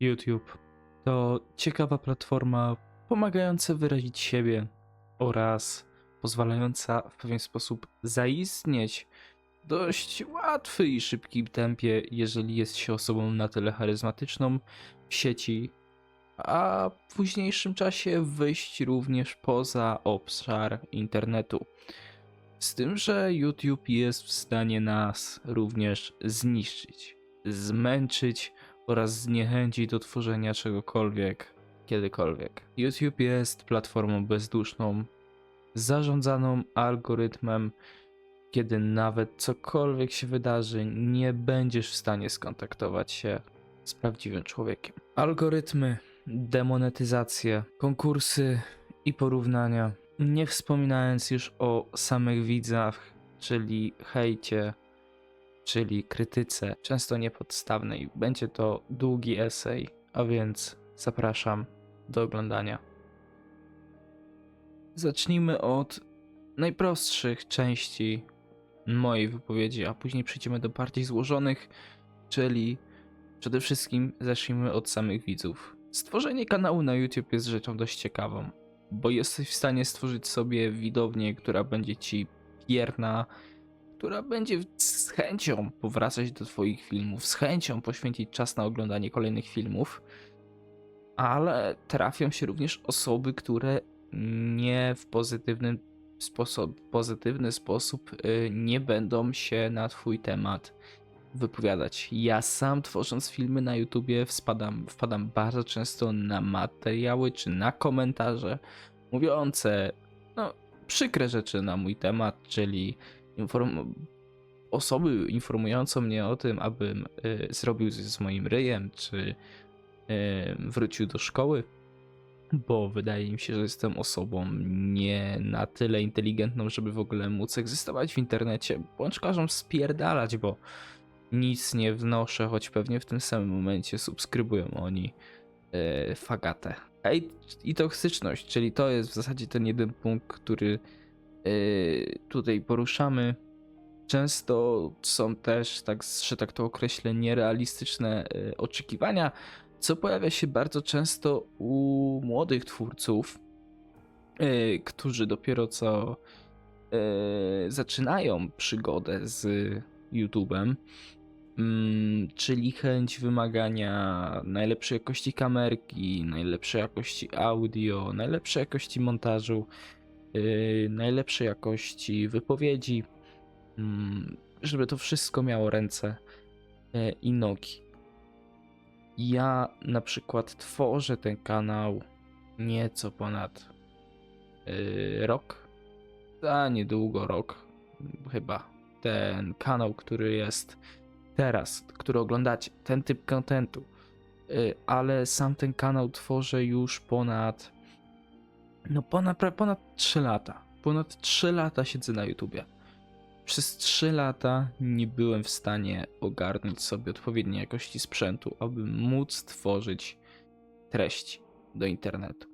YouTube to ciekawa platforma pomagająca wyrazić siebie oraz pozwalająca w pewien sposób zaistnieć w dość łatwy i szybkim tempie, jeżeli jest się osobą na tyle charyzmatyczną w sieci, a w późniejszym czasie wyjść również poza obszar internetu. Z tym, że YouTube jest w stanie nas również zniszczyć, zmęczyć oraz zniechęcić do tworzenia czegokolwiek, kiedykolwiek. YouTube jest platformą bezduszną, zarządzaną algorytmem, kiedy nawet cokolwiek się wydarzy, nie będziesz w stanie skontaktować się z prawdziwym człowiekiem. Algorytmy, demonetyzacje, konkursy i porównania, nie wspominając już o samych widzach, czyli hejcie, czyli krytyce, często niepodstawnej. Będzie to długi esej, a więc zapraszam do oglądania. Zacznijmy od najprostszych części mojej wypowiedzi, a później przejdziemy do bardziej złożonych, czyli przede wszystkim zacznijmy od samych widzów. Stworzenie kanału na YouTube jest rzeczą dość ciekawą, bo jesteś w stanie stworzyć sobie widownię, która będzie ci pierna, która będzie z chęcią powracać do Twoich filmów, z chęcią poświęcić czas na oglądanie kolejnych filmów, ale trafią się również osoby, które nie w pozytywnym sposób, pozytywny sposób y, nie będą się na Twój temat wypowiadać. Ja sam tworząc filmy na YouTubie wpadam, wpadam bardzo często na materiały czy na komentarze mówiące no, przykre rzeczy na mój temat, czyli inform osoby informujące mnie o tym, abym y, zrobił coś z moim ryjem, czy y, wrócił do szkoły, bo wydaje im się, że jestem osobą nie na tyle inteligentną, żeby w ogóle móc egzystować w internecie. Bądź każą spierdalać, bo nic nie wnoszę, choć pewnie w tym samym momencie subskrybują oni y, fagatę. Ej, i toksyczność, czyli to jest w zasadzie ten jeden punkt, który tutaj poruszamy. Często są też, tak, że tak to określę, nierealistyczne y, oczekiwania, co pojawia się bardzo często u młodych twórców, y, którzy dopiero co zaczynają przygodę z YouTube'em. Mm, czyli chęć wymagania najlepszej jakości kamerki, najlepszej jakości audio, najlepszej jakości montażu, najlepszej jakości wypowiedzi, mm, żeby to wszystko miało ręce yy, i nogi. Ja na przykład tworzę ten kanał nieco ponad yy, rok, a niedługo rok, chyba. Ten kanał, który jest teraz, który oglądacie, ten typ kontentu, y, ale sam ten kanał tworzę już ponad no ponad, ponad 3 lata. Ponad 3 lata siedzę na YouTubie. Przez 3 lata nie byłem w stanie ogarnąć sobie odpowiedniej jakości sprzętu, aby móc tworzyć treści do internetu.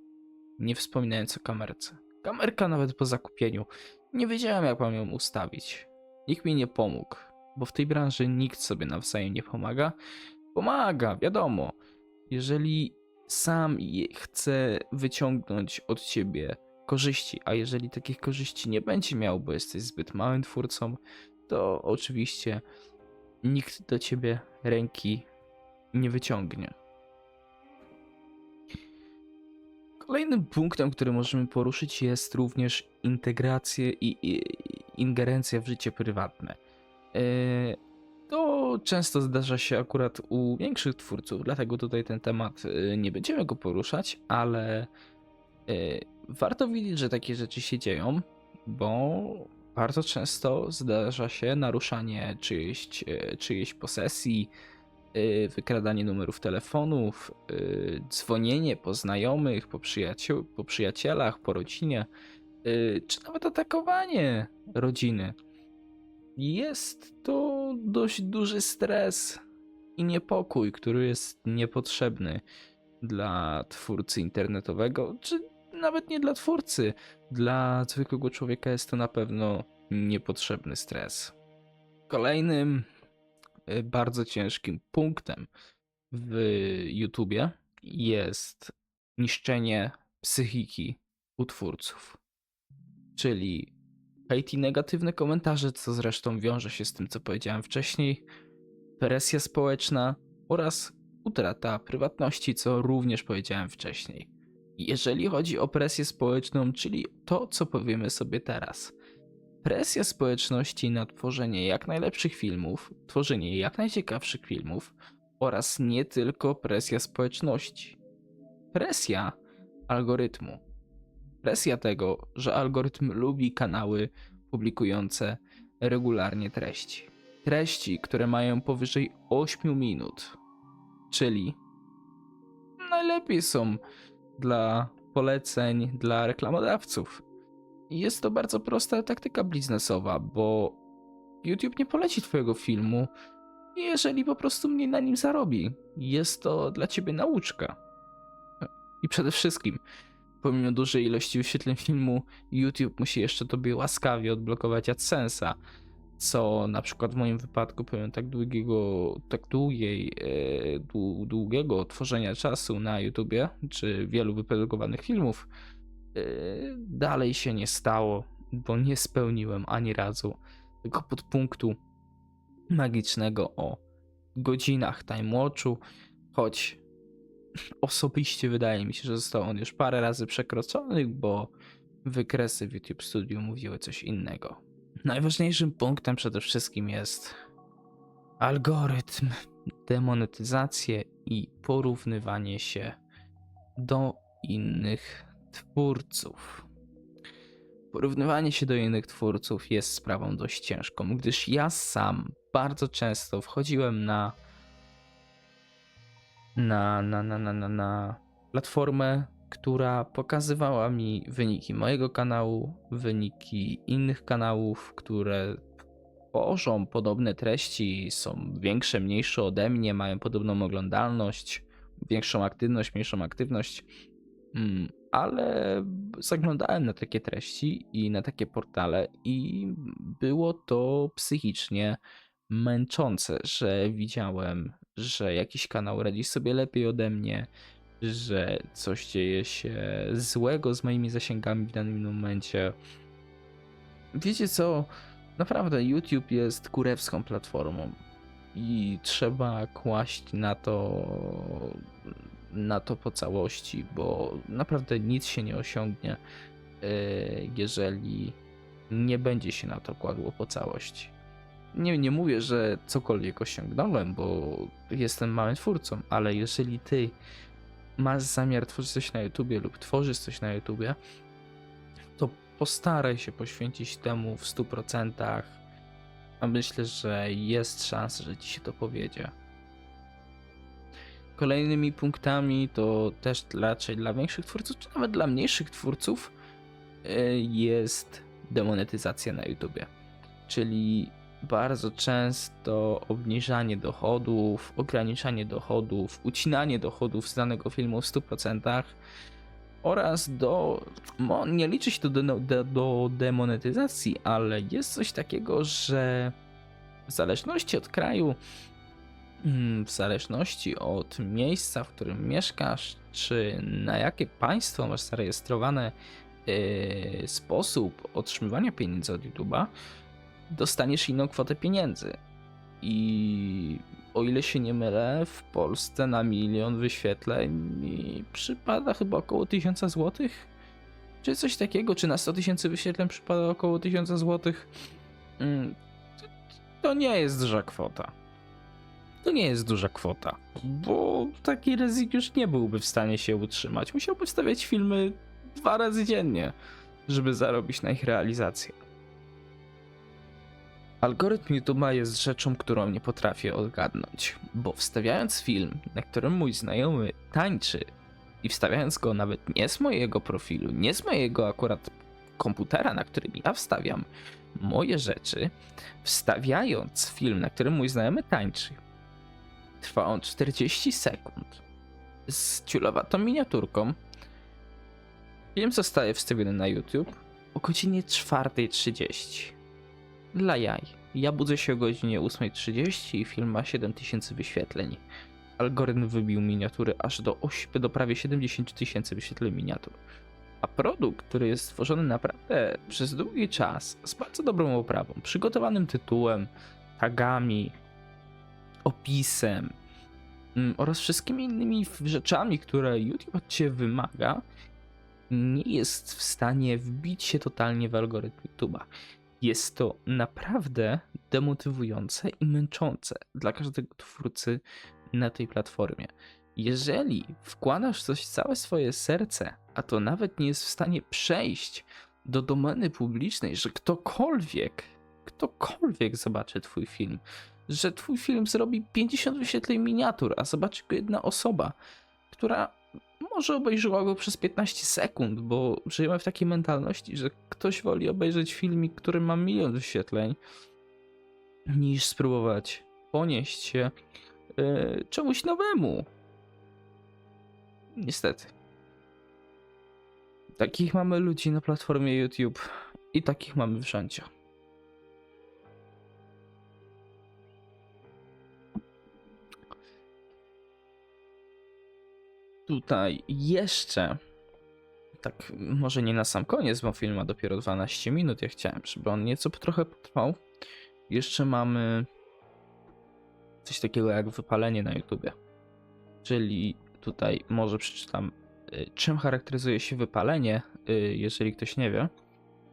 Nie wspominając o kamerce. Kamerka nawet po zakupieniu. Nie wiedziałem jak mam ją ustawić. Nikt mi nie pomógł bo w tej branży nikt sobie nawzajem nie pomaga. Pomaga, wiadomo. Jeżeli sam chce wyciągnąć od ciebie korzyści, a jeżeli takich korzyści nie będzie miał, bo jesteś zbyt małym twórcą, to oczywiście nikt do ciebie ręki nie wyciągnie. Kolejnym punktem, który możemy poruszyć, jest również integracja i, i ingerencja w życie prywatne. Yy, To często zdarza się akurat u większych twórców, dlatego tutaj ten temat yy, nie będziemy go poruszać, ale yy, warto widzieć, że takie rzeczy się dzieją, bo bardzo często zdarza się naruszanie czyjejś, yy, czyjejś posesji, wykradanie numerów telefonów, dzwonienie po znajomych, po, przyjaciół, po przyjacielach, po rodzinie, czy nawet atakowanie rodziny. Jest to dość duży stres i niepokój, który jest niepotrzebny dla twórcy internetowego, czy nawet nie dla twórcy. Dla zwykłego człowieka jest to na pewno niepotrzebny stres. Kolejnym y, bardzo ciężkim punktem w YouTubie jest niszczenie psychiki utwórców. Czyli hejt i negatywne komentarze, co zresztą wiąże się z tym, co powiedziałem wcześniej, presja społeczna oraz utrata prywatności, co również powiedziałem wcześniej. Jeżeli chodzi o presję społeczną, czyli to, co powiemy sobie teraz. Presja społeczności na tworzenie jak najlepszych filmów, tworzenie jak najciekawszych filmów oraz nie tylko presja społeczności. Presja algorytmu. Presja tego, że algorytm lubi kanały publikujące regularnie treści. Treści, które mają powyżej 8 minut, czyli najlepiej są dla poleceń dla reklamodawców. Jest to bardzo prosta taktyka biznesowa, bo YouTube nie poleci Twojego filmu, jeżeli po prostu mniej na nim zarobi. Jest to dla Ciebie nauczka. I przede wszystkim, pomimo dużej ilości wyświetleń filmu, YouTube musi jeszcze Tobie łaskawie odblokować AdSense'a, co na przykład w moim wypadku, pomimo tak długiego, tak długiej, e, dłu- długiego tworzenia czasu na YouTubie, czy wielu wyprodukowanych filmów, e, dalej się nie stało, bo nie spełniłem ani razu tego podpunktu magicznego o godzinach Time Watchu, choć osobiście wydaje mi się, że został on już parę razy przekroczony, bo wykresy w YouTube Studio mówiły coś innego. Najważniejszym punktem przede wszystkim jest algorytm, demonetyzację i porównywanie się do innych twórców. Porównywanie się do innych twórców jest sprawą dość ciężką, gdyż ja sam bardzo często wchodziłem na na, na, na, na, na, na platformę, która pokazywała mi wyniki mojego kanału, wyniki innych kanałów, które tworzą podobne treści, są większe, mniejsze ode mnie, mają podobną oglądalność, większą aktywność, mniejszą aktywność. Mm, ale zaglądałem na takie treści i na takie portale, i było to psychicznie męczące, że widziałem, że jakiś kanał radzi sobie lepiej ode mnie, że coś dzieje się złego z moimi zasięgami w danym momencie. Wiecie co? Naprawdę YouTube jest kurewską platformą i trzeba kłaść na to na to po całości, bo naprawdę nic się nie osiągnie, yy, jeżeli nie będzie się na to kładło po całości. Nie, nie mówię, że cokolwiek osiągnąłem, bo jestem małym twórcą, ale jeżeli ty masz zamiar tworzyć coś na YouTubie lub tworzysz coś na YouTubie, to postaraj się poświęcić temu w 100%, a myślę, że jest szansa, że ci się to powiedzie. Kolejnymi punktami to też raczej dla większych twórców, czy nawet dla mniejszych twórców y, jest demonetyzacja na YouTubie. Czyli bardzo często obniżanie dochodów, ograniczanie dochodów, ucinanie dochodów z danego filmu w 100% oraz do. Nie liczy się to do, do, do demonetyzacji, ale jest coś takiego, że w zależności od kraju, mm, w zależności od miejsca, w którym mieszkasz, czy na jakie państwo masz zarejestrowane yy, sposób otrzymywania pieniędzy od YouTube'a, dostaniesz inną kwotę pieniędzy. I o ile się nie mylę, w Polsce na milion wyświetleń przypada chyba około 1000 zł. Czy coś takiego, czy na 100 tysięcy wyświetleń przypada około 1000 zł. Mm, to- nie jest duża kwota. To nie jest duża kwota, bo taki Rezik już nie byłby w stanie się utrzymać. Musiałby wstawiać filmy dwa razy dziennie, żeby zarobić na ich realizację. Algorytm YouTube'a jest rzeczą, którą nie potrafię odgadnąć, bo wstawiając film, na którym mój znajomy tańczy i wstawiając go nawet nie z mojego profilu, nie z mojego akurat komputera, na którym ja wstawiam moje rzeczy, wstawiając film, na którym mój znajomy tańczy, trwa on 40 sekund z ciulowatą miniaturką. Film zostaje wstawiony na YouTube o godzinie 4.30 dla jaj. Ja budzę się o godzinie 8.30 i film ma 7000 wyświetleń. algorytm wybił miniatury aż do, oś- do prawie 70 tysięcy wyświetleń miniatur. A produkt, który jest stworzony naprawdę przez długi czas, z bardzo dobrą oprawą, przygotowanym tytułem, tagami, opisem mm, oraz wszystkimi innymi rzeczami, które YouTube od ciebie wymaga, nie jest w stanie wbić się totalnie w algorytm YouTube'a. Jest to naprawdę demotywujące i męczące dla każdego twórcy na tej platformie. Jeżeli wkładasz coś całe swoje serce, a to nawet nie jest w stanie przejść do domeny publicznej, że ktokolwiek, ktokolwiek zobaczy twój film, że twój film zrobi 50 wyświetleń miniatur, a zobaczy go jedna osoba, która może obejrzyła go przez 15 sekund, bo żyjemy w takiej mentalności, że ktoś woli obejrzeć filmik, który ma milion wyświetleń, niż spróbować ponieść się yy, czemuś nowemu. Niestety. Takich mamy ludzi na platformie YouTube i takich mamy wszędzie. Tutaj jeszcze, tak może nie na sam koniec, bo film ma dopiero 12 minut, ja chciałem, żeby on nieco trochę potrwał. Jeszcze mamy coś takiego jak wypalenie na YouTubie. Czyli tutaj może przeczytam, y, czym charakteryzuje się wypalenie, y, jeżeli ktoś nie wie.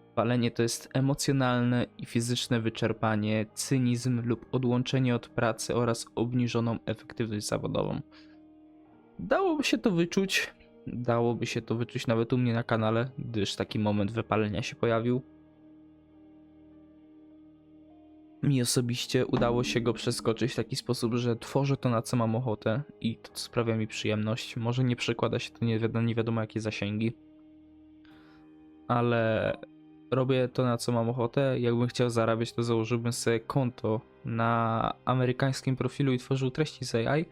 Wypalenie to jest emocjonalne i fizyczne wyczerpanie, cynizm lub odłączenie od pracy oraz obniżoną efektywność zawodową. Dałoby się to wyczuć, dałoby się to wyczuć nawet u mnie na kanale, gdyż taki moment wypalenia się pojawił. Mi osobiście udało się go przeskoczyć w taki sposób, że tworzę to na co mam ochotę i to sprawia mi przyjemność. Może nie przekłada się to nie wiadomo, nie wiadomo jakie zasięgi, ale robię to na co mam ochotę. Jakbym chciał zarabiać, to założyłbym sobie konto na amerykańskim profilu i tworzył treści z AI.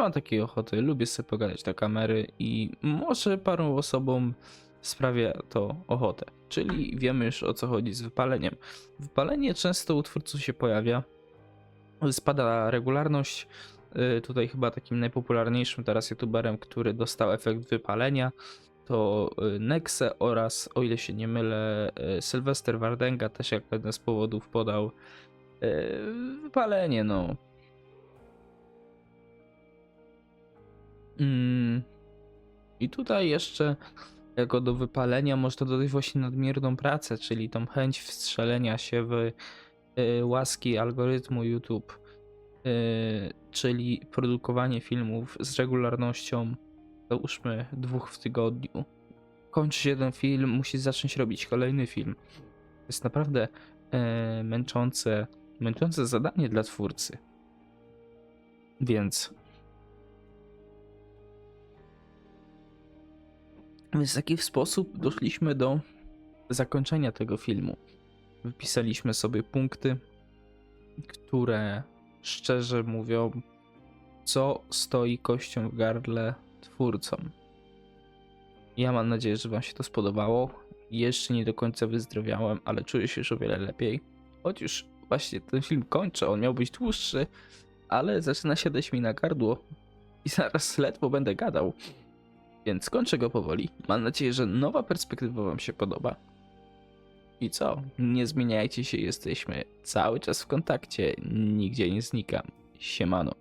Mam takiej ochoty. Lubię sobie pogadać na kamery i może paru osobom sprawia to ochotę. Czyli wiemy już o co chodzi z wypaleniem. Wypalenie często u twórców się pojawia. Spada regularność. Y, Tutaj chyba takim najpopularniejszym teraz youtuberem, który dostał efekt wypalenia, to y, Nexe oraz, o ile się nie mylę, y, Sylwester Wardenga też jak jeden z powodów podał wypalenie, no. I tutaj jeszcze jako do wypalenia można dodać właśnie nadmierną pracę, czyli tą chęć wstrzelenia się w y, łaski algorytmu YouTube, y, czyli produkowanie filmów z regularnością, załóżmy dwóch w tygodniu. Kończy się jeden film, musi zacząć robić kolejny film. To jest naprawdę y, męczące, męczące zadanie dla twórcy. Więc Więc w taki sposób doszliśmy do zakończenia tego filmu. Wypisaliśmy sobie punkty, które szczerze mówią, co stoi kością w gardle twórcom. Ja mam nadzieję, że Wam się to spodobało. Jeszcze nie do końca wyzdrowiałem, ale czuję się już o wiele lepiej. Choć już właśnie ten film kończę, on miał być dłuższy, ale zaczyna siadać mi na gardło i zaraz ledwo będę gadał. Więc kończę go powoli. Mam nadzieję, że nowa perspektywa Wam się podoba. I co? Nie zmieniajcie się, jesteśmy cały czas w kontakcie. Nigdzie nie znikam. Siemano.